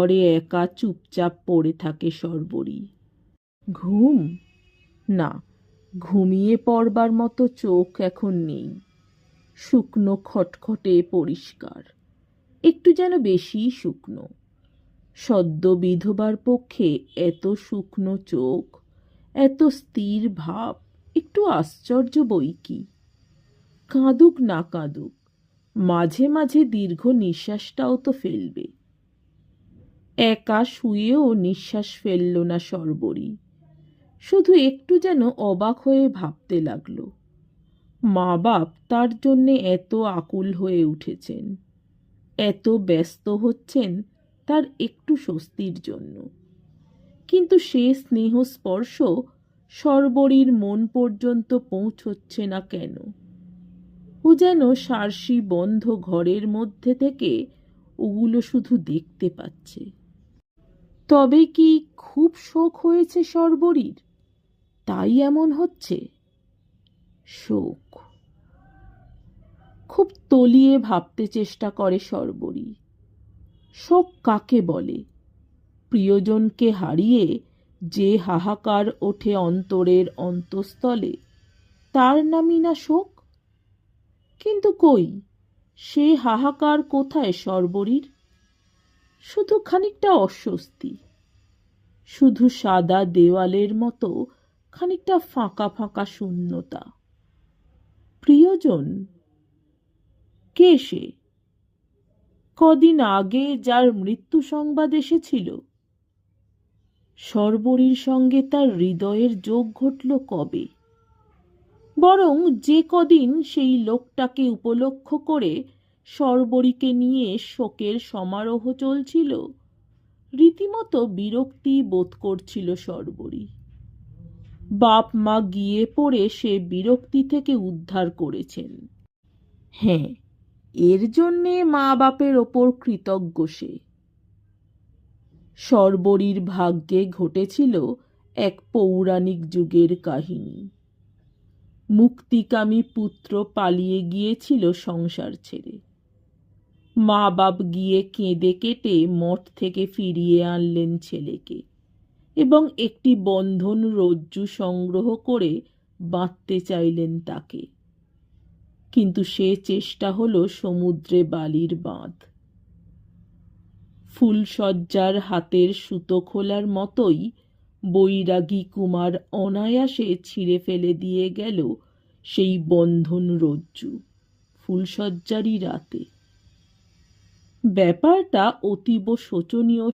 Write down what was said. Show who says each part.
Speaker 1: ঘরে একা চুপচাপ পড়ে থাকে সর্বরী। ঘুম? না, ঘুমিয়ে পড়বার মতো চোখ এখন নেই। শুকনো খটখটে পরিষ্কার। একটু যেন বেশিই শুকনো। সদ্য বিধবার পক্ষে এত শুকনো চোখ, এত স্থির ভাব, একটু আশ্চর্য বই কি? কাঁদুক না কাঁদুক, মাঝে মাঝে দীর্ঘ নিঃশ্বাসটাও তো ফেলবে। একা শুয়েও নিঃশ্বাস ফেলল না সর্বরী। শুধু একটু যেন অবাক হয়ে ভাবতে লাগল মা বাপ তার জন্যে এত আকুল হয়ে উঠেছেন, এত ব্যস্ত হচ্ছেন তার একটু স্বস্তির জন্য। কিন্তু সে স্নেহ স্পর্শ সর্বরীর মন পর্যন্ত পৌঁছচ্ছে না কেন? ও যেন সারসি বন্ধ ঘরের মধ্যে থেকে ওগুলো শুধু দেখতে পাচ্ছে। তবে কি খুব শোক হয়েছে সর্বরীর? তাই এমন হচ্ছে। শোক। খুব তলিয়ে ভাবতে চেষ্টা করে সর্বরী। শোক কাকে বলে? প্রিয়জনকে হারিয়ে যে হাহাকার ওঠে অন্তরের অন্তঃস্থলে, তার নামই না শোক? কিন্তু কই, সে হাহাকার কোথায় সর্বরীর? শুধু খানিকটা অস্বস্তি। শুধু সাদা দেওয়ালের মতো খানিকটা ফাঁকা ফাঁকা শূন্যতা। প্রিয়জন, কে সে? কদিন আগে যার মৃত্যু সংবাদ এসেছিল। সর্বরীর সঙ্গে তার হৃদয়ের যোগ ঘটল কবে? বরং যে কদিন সেই লোকটাকে উপলক্ষ করে সর্বরীকে নিয়ে শোকের সমারোহ চলছিল। রীতিমতো বিরক্তি বোধ করছিল সর্বরী। বাপ মা গিয়ে পড়ে সে বিরক্তি থেকে উদ্ধার করেছেন। হ্যাঁ এর জন্যে মা বাপের ওপর কৃতজ্ঞ সে। সর্বরীর ভাগ্যে ঘটেছিল এক পৌরাণিক যুগের কাহিনী। মুক্তিকামী পুত্র পালিয়ে গিয়েছিল সংসার ছেড়ে। মা বাপ গিয়ে কেঁদে কেটে মঠ থেকে ফিরিয়ে আনলেন ছেলেকে এবং একটি বন্ধন রজ্জু সংগ্রহ করে বাঁধতে চাইলেন তাকে। কিন্তু সে চেষ্টা হলো সমুদ্রে বালির বাঁধ। ফুলসজ্জার হাতের সুতো খোলার মতোই বৈরাগী কুমার অনায়াসে ছিঁড়ে ফেলে দিয়ে গেল সেই বন্ধন রজ্জু ফুলসজ্জারই রাতে। ব্যাপারটা অতীব শোচনীয়